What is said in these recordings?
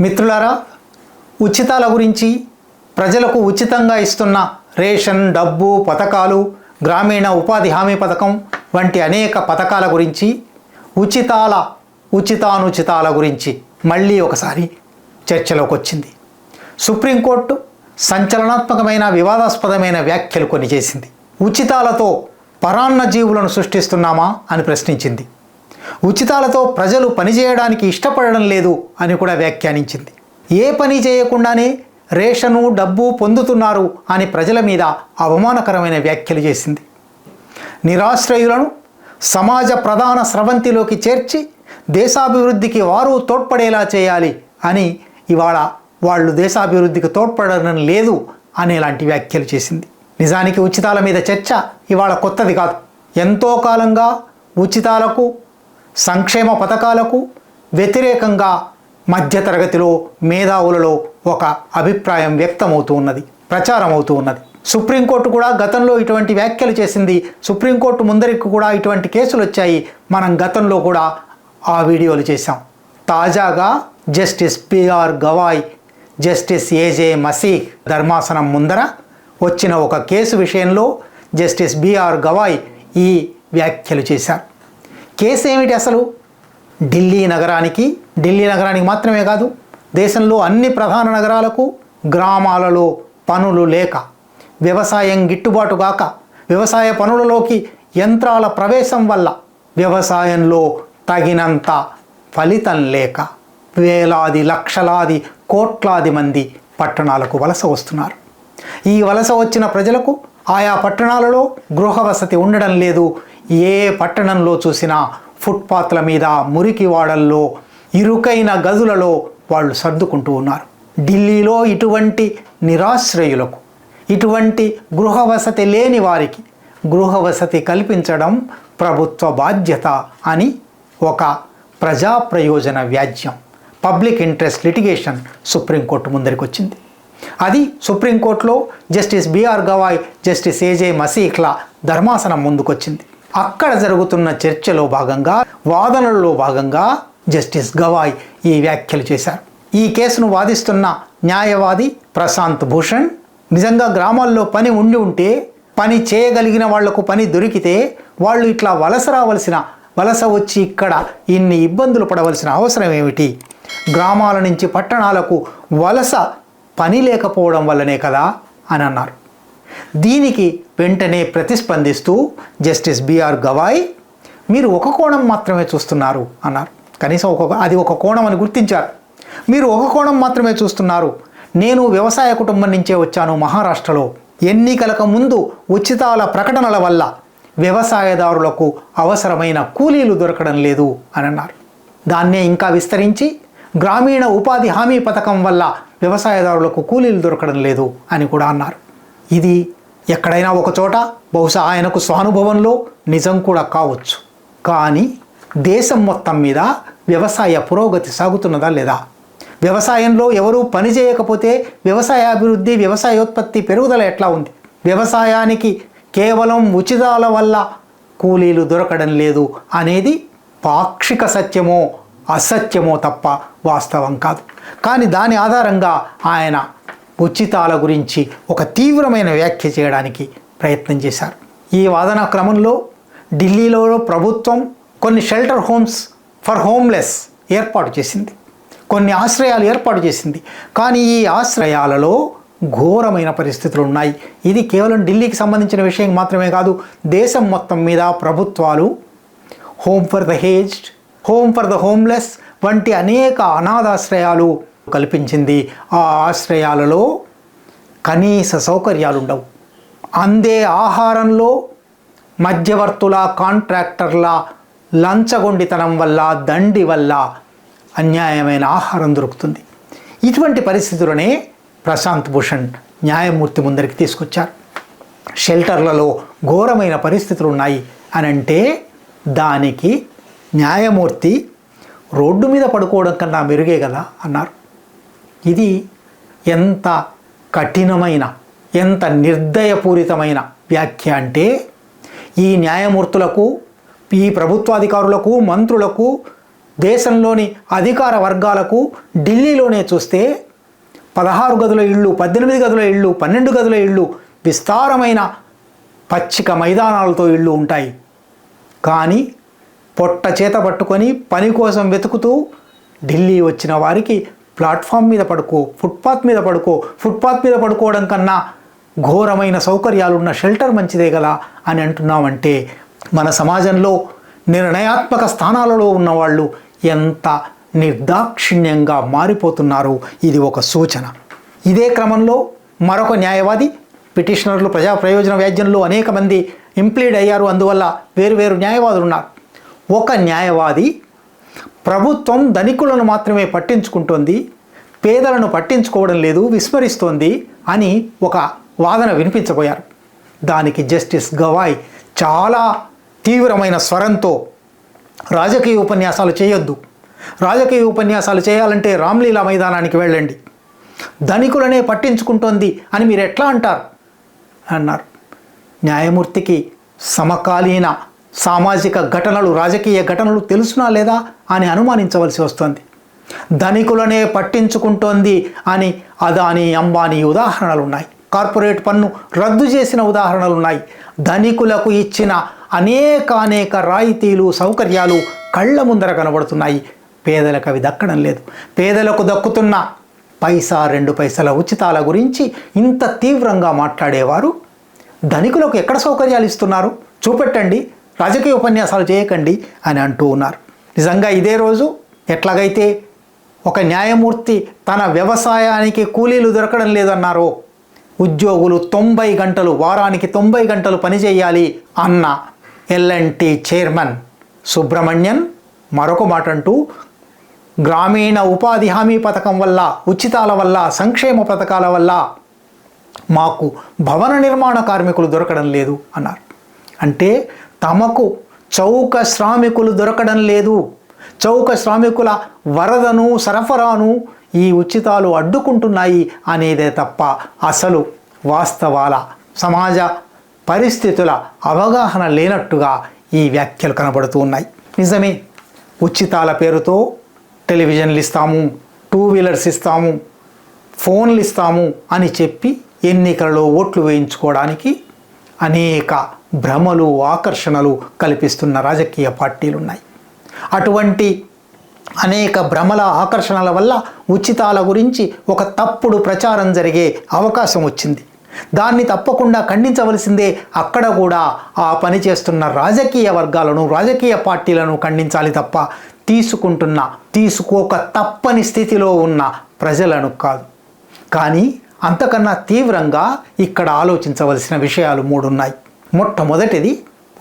మిత్రులారా ఉచితాల గురించి ప్రజలకు ఉచితంగా ఇస్తున్న రేషన్ డబ్బు పథకాలు గ్రామీణ ఉపాధి హామీ పథకం వంటి అనేక పథకాల గురించి ఉచితాల ఉచితానుచితాల గురించి మళ్ళీ ఒకసారి చర్చలోకి వచ్చింది. సుప్రీంకోర్టు సంచలనాత్మకమైన వివాదాస్పదమైన వ్యాఖ్యలు కొన్ని చేసింది. ఉచితాలతో పరాన్న జీవులను సృష్టిస్తున్నామా అని ప్రశ్నించింది. ఉచితాలతో ప్రజలు పనిచేయడానికి ఇష్టపడడం లేదు అని కూడా వ్యాఖ్యానించింది. ఏ పని చేయకుండానే రేషను డబ్బు పొందుతున్నారు అని ప్రజల మీద అవమానకరమైన వ్యాఖ్యలు చేసింది. నిరాశ్రయులను సమాజ ప్రధాన స్రవంతిలోకి చేర్చి దేశాభివృద్ధికి వారు తోడ్పడేలా చేయాలి అని ఇవాళ వాళ్ళు దేశాభివృద్ధికి తోడ్పడడం లేదు అనేలాంటి వ్యాఖ్యలు చేసింది. నిజానికి ఉచితాల మీద చర్చ ఇవాళ కొత్తది కాదు. ఎంతో కాలంగా ఉచితాలకు సంక్షేమ పథకాలకు వ్యతిరేకంగా మధ్యతరగతిలో మేధావులలో ఒక అభిప్రాయం వ్యక్తమవుతూ ఉన్నది ప్రచారం అవుతూ ఉన్నది. సుప్రీంకోర్టు కూడా గతంలో ఇటువంటి వ్యాఖ్యలు చేసింది. సుప్రీంకోర్టు ముందరికి కూడా ఇటువంటి కేసులు వచ్చాయి. మనం గతంలో కూడా ఆ వీడియోలు చేశాం. తాజాగా justice PR Gavai justice AJ Masih ధర్మాసనం ముందర వచ్చిన ఒక కేసు విషయంలో జస్టిస్ బిఆర్ గవాయ్ ఈ వ్యాఖ్యలు చేశారు. కేసు ఏమిటి అసలు? ఢిల్లీ నగరానికి ఢిల్లీ నగరానికి మాత్రమే కాదు దేశంలో అన్ని ప్రధాన నగరాలకు గ్రామాలలో పనులు లేక వ్యవసాయం గిట్టుబాటు కాక వ్యవసాయ పనులలోకి యంత్రాల ప్రవేశం వల్ల వ్యవసాయంలో తగినంత ఫలితం లేక వేలాది లక్షలాది కోట్లాది మంది పట్టణాలకు వలస వస్తున్నారు. ఈ వలస వచ్చిన ప్రజలకు ఆయా పట్టణాలలో గృహవసతి ఉండడం లేదు. ఏ పట్టణంలో చూసినా ఫుట్పాత్ల మీద మురికి వాడల్లో ఇరుకైన గదులలో వాళ్ళు సర్దుకుంటూ ఉన్నారు. ఢిల్లీలో ఇటువంటి నిరాశ్రయులకు ఇటువంటి గృహవసతి లేని వారికి గృహవసతి కల్పించడం ప్రభుత్వ బాధ్యత అని ఒక ప్రజా ప్రయోజన వ్యాజ్యం. Public interest litigation supreme court ముందరికొచ్చింది. అది సుప్రీంకోర్టులో justice BR Gavai justice AJ మసీహ్ల ధర్మాసనం ముందుకొచ్చింది. అక్కడ జరుగుతున్న చర్చలో భాగంగా వాదనల్లో భాగంగా జస్టిస్ గవాయ్ ఈ వ్యాఖ్యలు చేశారు. ఈ కేసును వాదిస్తున్న న్యాయవాది ప్రశాంత్ భూషణ్ నిజంగా గ్రామాల్లో పని ఉండి ఉంటే పని చేయగలిగిన వాళ్ళకు పని దొరికితే వాళ్ళు ఇట్లా వలస రావలసిన వలస వచ్చి ఇక్కడ ఇన్ని ఇబ్బందులు పడవలసిన అవసరం ఏమిటి? గ్రామాల నుంచి పట్టణాలకు వలస పని లేకపోవడం వల్లనే కదా అని అన్నారు. దీనికి వెంటనే ప్రతిస్పందిస్తూ జస్టిస్ బిఆర్ గవాయ్ మీరు ఒక కోణం మాత్రమే చూస్తున్నారు అన్నారు. కనీసం ఒక అది ఒక కోణం అని గుర్తించారు. మీరు ఒక కోణం మాత్రమే చూస్తున్నారు. నేను వ్యవసాయ కుటుంబం నుంచే వచ్చాను మహారాష్ట్రలో. ఎన్నికలకు ముందు ఉచితాల ప్రకటనల వల్ల వ్యవసాయదారులకు అవసరమైన కూలీలు దొరకడం లేదు అని అన్నారు. దాన్నే ఇంకా విస్తరించి గ్రామీణ ఉపాధి హామీ పథకం వల్ల వ్యవసాయదారులకు కూలీలు దొరకడం లేదు అని కూడా అన్నారు. ఇది ఎక్కడైనా ఒకచోట బహుశా ఆయనకు స్వానుభవంలో నిజం కూడా కావచ్చు. కానీ దేశం మొత్తం మీద వ్యవసాయ పురోగతి సాగుతున్నదా లేదా? వ్యవసాయంలో ఎవరూ పని చేయకపోతే వ్యవసాయ అభివృద్ధి వ్యవసాయోత్పత్తి పెరుగుదల ఎట్లా ఉంది? వ్యవసాయానికి కేవలం ఉచితాల వల్ల కూలీలు దొరకడం లేదు అనేది పాక్షిక సత్యమో అసత్యమో తప్ప వాస్తవం కాదు. కానీ దాని ఆధారంగా ఆయన ఉచితాల గురించి ఒక తీవ్రమైన వ్యాఖ్య చేయడానికి ప్రయత్నం చేశారు. ఈ వాదన క్రమంలో ఢిల్లీలో ప్రభుత్వం కొన్ని షెల్టర్ హోమ్స్ ఫర్ హోమ్లెస్ ఏర్పాటు చేసింది. కొన్ని ఆశ్రయాలు ఏర్పాటు చేసింది. కానీ ఈ ఆశ్రయాలలో ఘోరమైన పరిస్థితులు ఉన్నాయి. ఇది కేవలం ఢిల్లీకి సంబంధించిన విషయం మాత్రమే కాదు దేశం మొత్తం మీద ప్రభుత్వాలు home for the aged home for the homeless వంటి అనేక అనాథాశ్రయాలు కల్పించింది. ఆ ఆశ్రయాలలో కనీస సౌకర్యాలు ఉండవు అందే ఆహారంలో మధ్యవర్తుల కాంట్రాక్టర్ల లంచగొండితనం వల్ల దండి వల్ల అన్యాయమైన ఆహారం దొరుకుతుంది. ఇటువంటి పరిస్థితులనే ప్రశాంత్ భూషణ్ న్యాయమూర్తి ముందరికి తీసుకొచ్చారు. షెల్టర్లలో ఘోరమైన పరిస్థితులు ఉన్నాయి అని అంటే దానికి న్యాయమూర్తి రోడ్డు మీద పడుకోవడం కన్నా మెరుగే కదా అన్నారు. ఇది ఎంత కఠినమైన ఎంత నిర్దయపూరితమైన వ్యాఖ్య అంటే ఈ న్యాయమూర్తులకు ఈ ప్రభుత్వాధికారులకు మంత్రులకు దేశంలోని అధికార వర్గాలకు ఢిల్లీలోనే చూస్తే పదహారు గదుల ఇళ్ళు పద్దెనిమిది గదుల ఇళ్ళు పన్నెండు గదుల ఇళ్ళు విస్తారమైన పచ్చిక మైదానాలతో ఇళ్ళు ఉంటాయి. కానీ పొట్ట చేత పట్టుకొని పని కోసం వెతుకుతూ ఢిల్లీ వచ్చిన వారికి ప్లాట్ఫామ్ మీద పడుకో ఫుట్పాత్ మీద పడుకో ఫుట్పాత్ మీద పడుకోవడం కన్నా ఘోరమైన సౌకర్యాలున్న షెల్టర్ మంచిదే కదా అని అంటున్నామంటే మన సమాజంలో నిర్ణయాత్మక స్థానాలలో ఉన్నవాళ్ళు ఎంత నిర్దాక్షిణ్యంగా మారిపోతున్నారు ఇది ఒక సూచన. ఇదే క్రమంలో మరొక న్యాయవాది పిటిషనర్లు ప్రజా ప్రయోజన వ్యాజ్యంలో అనేక మంది ఇంప్లీడ్ అయ్యారు. అందువల్ల వేరు వేరు న్యాయవాదులు ఉన్నారు ఒక న్యాయవాది ప్రభుత్వం ధనికులను మాత్రమే పట్టించుకుంటోంది పేదలను పట్టించుకోవడం లేదు విస్మరిస్తోంది అని ఒక వాదన వినిపించబోయారు. దానికి జస్టిస్ గవాయ్ చాలా తీవ్రమైన స్వరంతో రాజకీయ ఉపన్యాసాలు చేయొద్దు. రాజకీయ ఉపన్యాసాలు చేయాలంటే రామ్లీలా మైదానానికి వెళ్ళండి. ధనికులనే పట్టించుకుంటోంది అని మీరు ఎట్లా అంటారు? అన్నారు. న్యాయమూర్తికి సమకాలీన సామాజిక ఘటనలు రాజకీయ ఘటనలు తెలుసునా లేదా అని అనుమానించవలసి వస్తుంది. ధనికులనే పట్టించుకుంటోంది అని అదాని అంబానీ ఉదాహరణలు ఉన్నాయి కార్పొరేట్ పన్ను రద్దు చేసిన ఉదాహరణలు ఉన్నాయి ధనికులకు ఇచ్చిన అనేక అనేక రాయితీలు సౌకర్యాలు కళ్ళ ముందర కనబడుతున్నాయి. పేదలకు అవి దక్కడం లేదు. పేదలకు దక్కుతున్న పైసా రెండు పైసల ఉచితాల గురించి ఇంత తీవ్రంగా మాట్లాడేవారు? ధనికులకు ఎక్కడ సౌకర్యాలు ఇస్తున్నారు? చూపెట్టండి. రాజకీయ ఉపన్యాసాలు చేయకండి అని అంటూ ఉన్నారు. నిజంగా ఇదే రోజు ఎట్లాగైతే ఒక న్యాయమూర్తి తన వ్యవసాయానికి కూలీలు దొరకడం లేదన్నారో ఉద్యోగులు తొంభై గంటలు వారానికి తొంభై గంటలు పనిచేయాలి అన్న ఎల్ఎన్టీ చైర్మన్ సుబ్రహ్మణ్యన్ మరొక మాట అంటూ గ్రామీణ ఉపాధి హామీ పథకం వల్ల ఉచితాల వల్ల సంక్షేమ పథకాల వల్ల మాకు భవన నిర్మాణ కార్మికులు దొరకడం లేదు అన్నారు. అంటే తమకు చౌక శ్రామికులు దొరకడం లేదు. చౌక శ్రామికుల వరదను సరఫరాను ఈ ఉచితాలు అడ్డుకుంటున్నాయి అనేదే తప్ప అసలు వాస్తవాల సమాజ పరిస్థితుల అవగాహన లేనట్టుగా ఈ వ్యాఖ్యలు కనబడుతూ ఉన్నాయి. నిజమే ఉచితాల పేరుతో టెలివిజన్లు ఇస్తాము టూ వీలర్స్ ఇస్తాము ఫోన్లు ఇస్తాము అని చెప్పి ఎన్నికలలో ఓట్లు వేయించుకోవడానికి అనేక భ్రమలు ఆకర్షణలు కల్పిస్తున్న రాజకీయ పార్టీలు ఉన్నాయి అటువంటి అనేక భ్రమల ఆకర్షణల వల్ల ఉచితాల గురించి ఒక తప్పుడు ప్రచారం జరిగే అవకాశం వచ్చింది. దాన్ని తప్పకుండా ఖండించవలసిందే అక్కడ కూడా ఆ పని చేస్తున్న రాజకీయ వర్గాలను రాజకీయ పార్టీలను ఖండించాలి తప్ప తీసుకుంటున్న తీసుకోక తప్పని స్థితిలో ఉన్న ప్రజలను కాదు. కానీ అంతకన్నా తీవ్రంగా ఇక్కడ ఆలోచించవలసిన విషయాలు మూడున్నాయి. మొట్టమొదటిది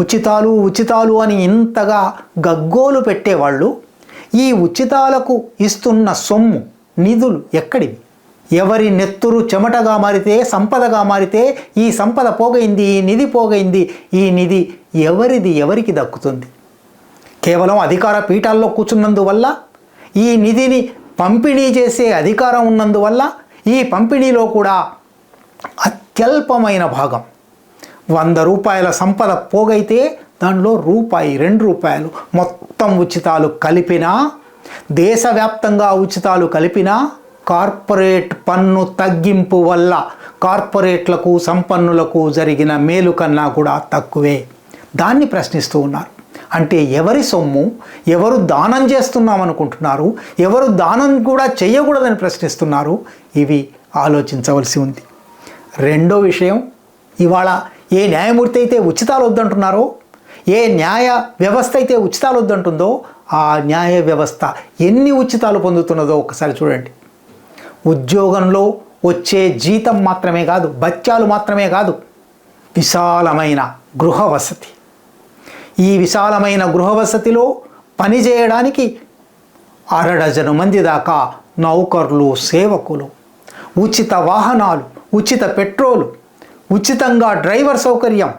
ఉచితాలు ఉచితాలు అని ఇంతగా గగ్గోలు పెట్టేవాళ్ళు ఈ ఉచితాలకు ఇస్తున్న సొమ్ము నిధులు ఎక్కడివి? ఎవరి నెత్తురు చెమటగా మారితే సంపదగా మారితే ఈ సంపద పోగైంది ఈ నిధి పోగైంది ఈ నిధి ఎవరిది ఎవరికి దక్కుతుంది? కేవలం అధికార పీఠాల్లో కూర్చున్నందువల్ల ఈ నిధిని పంపిణీ చేసే అధికారం ఉన్నందువల్ల ఈ పంపిణీలో కూడా అత్యల్పమైన భాగం వంద రూపాయల సంపద పోగైతే దానిలో రూపాయి రెండు రూపాయలు మొత్తం ఉచితాలు కలిపినా దేశవ్యాప్తంగా ఉచితాలు కలిపినా కార్పొరేట్ పన్ను తగ్గింపు వల్ల కార్పొరేట్లకు సంపన్నులకు జరిగిన మేలు కన్నా కూడా తక్కువే. దాన్ని ప్రశ్నిస్తూ ఉన్నారు. అంటే ఎవరి సొమ్ము ఎవరు దానం చేస్తున్నాం అనుకుంటున్నారు ఎవరు దానం కూడా చేయకూడదని ప్రశ్నిస్తున్నారు ఇవి ఆలోచించవలసి ఉంది. రెండో విషయం ఇవాళ ఏ న్యాయమూర్తి అయితే ఉచితాలు వద్దంటున్నారో ఏ న్యాయ వ్యవస్థ అయితే ఉచితాలు వద్దంటుందో ఆ న్యాయ వ్యవస్థ ఎన్ని ఉచితాలు పొందుతున్నదో ఒకసారి చూడండి. ఉద్యోగంలో వచ్చే జీతం మాత్రమే కాదు బత్యాలు మాత్రమే కాదు విశాలమైన గృహ వసతి ఈ విశాలమైన గృహ వసతిలో పనిచేయడానికి అరడజను మంది దాకా నౌకర్లు సేవకులు ఉచిత వాహనాలు ఉచిత పెట్రోలు ఉచితంగా డ్రైవర్ సౌకర్యం.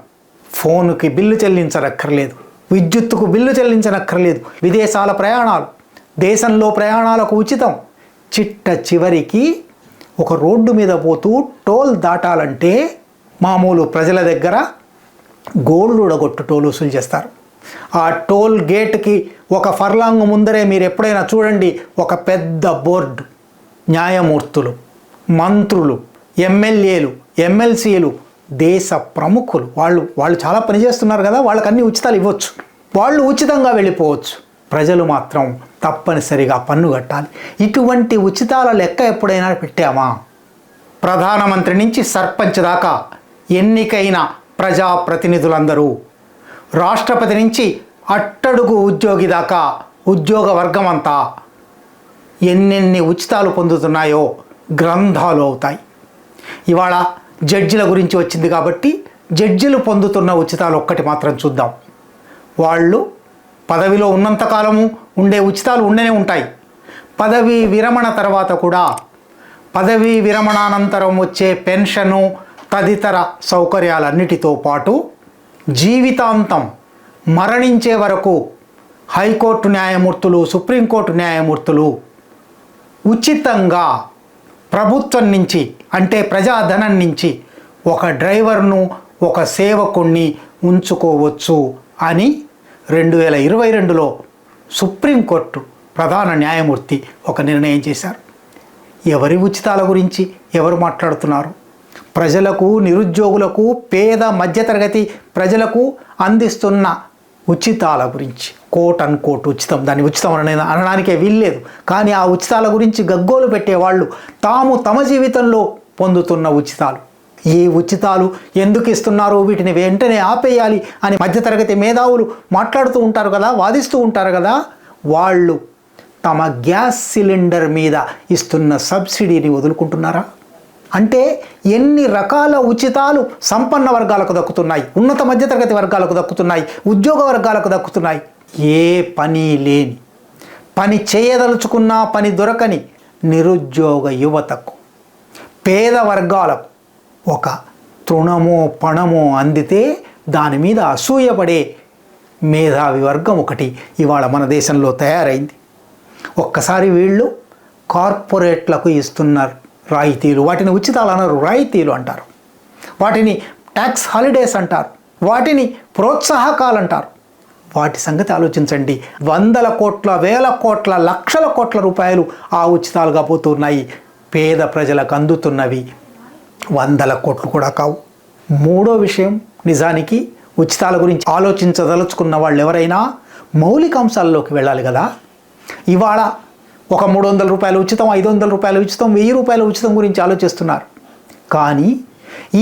ఫోనుకి బిల్లు చెల్లించనక్కర్లేదు. విద్యుత్తుకు బిల్లు చెల్లించనక్కర్లేదు. విదేశాల ప్రయాణాలు. దేశంలో ప్రయాణాలకు ఉచితం. చిట్ట చివరికి ఒక రోడ్డు మీద పోతూ టోల్ దాటాలంటే మామూలు ప్రజల దగ్గర గోల్డ్ ఉడగొట్టు టోల్ వసూలు చేస్తారు. ఆ టోల్ గేట్కి ఒక ఫర్లాంగ్ ముందరే మీరు ఎప్పుడైనా చూడండి ఒక పెద్ద బోర్డు. న్యాయమూర్తులు మంత్రులు ఎమ్మెల్యేలు ఎమ్మెల్సీలు దేశ ప్రముఖులు వాళ్ళు వాళ్ళు చాలా పనిచేస్తున్నారు కదా వాళ్ళకి అన్ని ఉచితాలు ఇవ్వచ్చు. వాళ్ళు ఉచితంగా వెళ్ళిపోవచ్చు. ప్రజలు మాత్రం తప్పనిసరిగా పన్ను కట్టాలి. ఇటువంటి ఉచితాల లెక్క ఎప్పుడైనా పెట్టామా? ప్రధానమంత్రి నుంచి సర్పంచ్ దాకా ఎన్నికైన ప్రజాప్రతినిధులందరూ రాష్ట్రపతి నుంచి అట్టడుగు ఉద్యోగి దాకా ఉద్యోగ వర్గం అంతా ఎన్నెన్ని ఉచితాలు పొందుతున్నాయో గ్రంథాలు అవుతాయి. ఇవాళ జడ్జిల గురించి వచ్చింది కాబట్టి జడ్జిలు పొందుతున్న ఉచితాలు ఒక్కటి మాత్రం చూద్దాం. వాళ్ళు పదవిలో ఉన్నంతకాలము ఉండే ఉచితాలు ఉండనే ఉంటాయి. పదవి విరమణ తర్వాత కూడా పదవీ విరమణానంతరం వచ్చే పెన్షను తదితర సౌకర్యాలన్నిటితో పాటు జీవితాంతం మరణించే వరకు హైకోర్టు న్యాయమూర్తులు సుప్రీంకోర్టు న్యాయమూర్తులు ఉచితంగా ప్రభుత్వం నుంచి అంటే ప్రజాధనం నుంచి ఒక డ్రైవర్ను ఒక సేవకుణ్ణి ఉంచుకోవచ్చు అని రెండు వేల ఇరవై రెండులో సుప్రీంకోర్టు ప్రధాన న్యాయమూర్తి ఒక నిర్ణయం చేశారు. ఎవరి ఉచితాల గురించి ఎవరు మాట్లాడుతున్నారు? ప్రజలకు నిరుద్యోగులకు పేద మధ్యతరగతి ప్రజలకు అందిస్తున్న ఉచితాల గురించి కోట్ అన్ కోట్ ఉచితం దాన్ని ఉచితం అనే అనడానికే వీల్లేదు. కానీ ఆ ఉచితాల గురించి గగ్గోలు పెట్టేవాళ్ళు తాము తమ జీవితంలో పొందుతున్న ఉచితాలు. ఈ ఉచితాలు ఎందుకు ఇస్తున్నారు వీటిని వెంటనే ఆపేయాలి అని మధ్యతరగతి మేధావులు మాట్లాడుతూ ఉంటారు కదా వాదిస్తూ ఉంటారు కదా వాళ్ళు తమ గ్యాస్ సిలిండర్ మీద ఇస్తున్న సబ్సిడీని వదులుకుంటున్నారా? అంటే ఎన్ని రకాల ఉచితాలు సంపన్న వర్గాలకు దక్కుతున్నాయి ఉన్నత మధ్యతరగతి వర్గాలకు దక్కుతున్నాయి ఉద్యోగ వర్గాలకు దక్కుతున్నాయి? ఏ పని లేని పని చేయదలుచుకున్నా పని దొరకని నిరుద్యోగ యువతకు పేద వర్గాలకు ఒక తృణమో పణమో అందితే దాని మీద అసూయపడే మేధావి వర్గం ఒకటి ఇవాళ మన దేశంలో తయారైంది. ఒక్కసారి వీళ్ళు కార్పొరేట్లకు ఇస్తున్నారు. రాయితీలు. వాటిని ఉచితాలు అనరు రాయితీలు అంటారు. వాటిని ట్యాక్స్ హాలిడేస్ అంటారు. వాటిని ప్రోత్సాహకాలు అంటారు వాటి సంగతి ఆలోచించండి. వందల కోట్ల వేల కోట్ల లక్షల కోట్ల రూపాయలు ఆ ఉచితాలుగా పోతున్నాయి. పేద ప్రజలకు అందుతున్నవి. వందల కోట్లు కూడా కావు. మూడో విషయం నిజానికి ఉచితాల గురించి ఆలోచించదలుచుకున్న వాళ్ళు ఎవరైనా మౌలిక అంశాల్లోకి వెళ్ళాలి కదా? ఇవాళ ఒక మూడు వందల రూపాయలు ఉచితం ఐదు వందల రూపాయలు ఉచితం వెయ్యి రూపాయల ఉచితం గురించి ఆలోచిస్తున్నారు. కానీ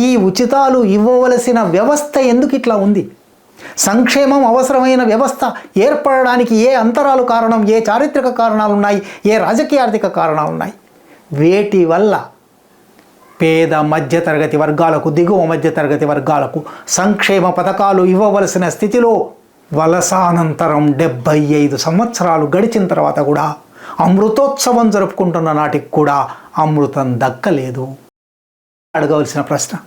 ఈ ఉచితాలు ఇవ్వవలసిన వ్యవస్థ ఎందుకు ఇట్లా ఉంది? సంక్షేమం అవసరమైన వ్యవస్థ ఏర్పడడానికి ఏ అంతరాలు కారణం ఏ చారిత్రక కారణాలు ఉన్నాయి ఏ రాజకీయ ఆర్థిక కారణాలు ఉన్నాయి? వేటి వల్ల పేద మధ్యతరగతి వర్గాలకు దిగువ మధ్యతరగతి వర్గాలకు సంక్షేమ పథకాలు ఇవ్వవలసిన స్థితిలో వలసానంతరం డెబ్భై ఐదు సంవత్సరాలు గడిచిన తర్వాత కూడా అమృతోత్సవం జరుపుకుంటున్న నాటికి కూడా అమృతం దక్కలేదు. అడగవలసిన ప్రశ్న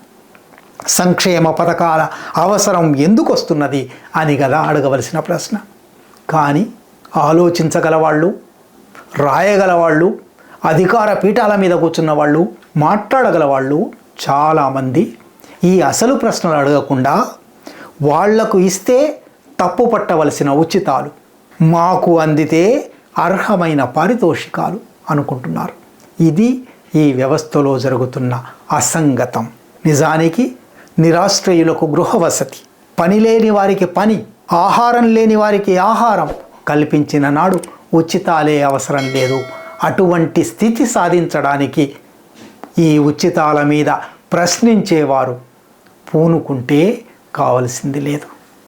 సంక్షేమ పథకాల అవసరం ఎందుకు వస్తున్నది అని కదా అడగవలసిన ప్రశ్న. కానీ ఆలోచించగలవాళ్ళు రాయగలవాళ్ళు రాయగల వాళ్ళు అధికార పీఠాల మీద కూర్చున్న వాళ్ళు మాట్లాడగల వాళ్ళు చాలామంది ఈ అసలు ప్రశ్నలు అడగకుండా వాళ్ళకు ఇస్తే తప్పు పట్టవలసిన ఉచితాలు. మాకు అందితే అర్హమైన పారితోషికాలు అనుకుంటున్నారు. ఇది ఈ వ్యవస్థలో జరుగుతున్న అసంగతం. నిజానికి నిరాశ్రయులకు గృహవసతి. పని లేని వారికి పని ఆహారం లేని వారికి ఆహారం కల్పించిన నాడు ఉచితాలే అవసరం లేదు. అటువంటి స్థితి సాధించడానికి ఈ ఉచితాల మీద ప్రశ్నించేవారు పూనుకుంటే కావలసింది లేదు.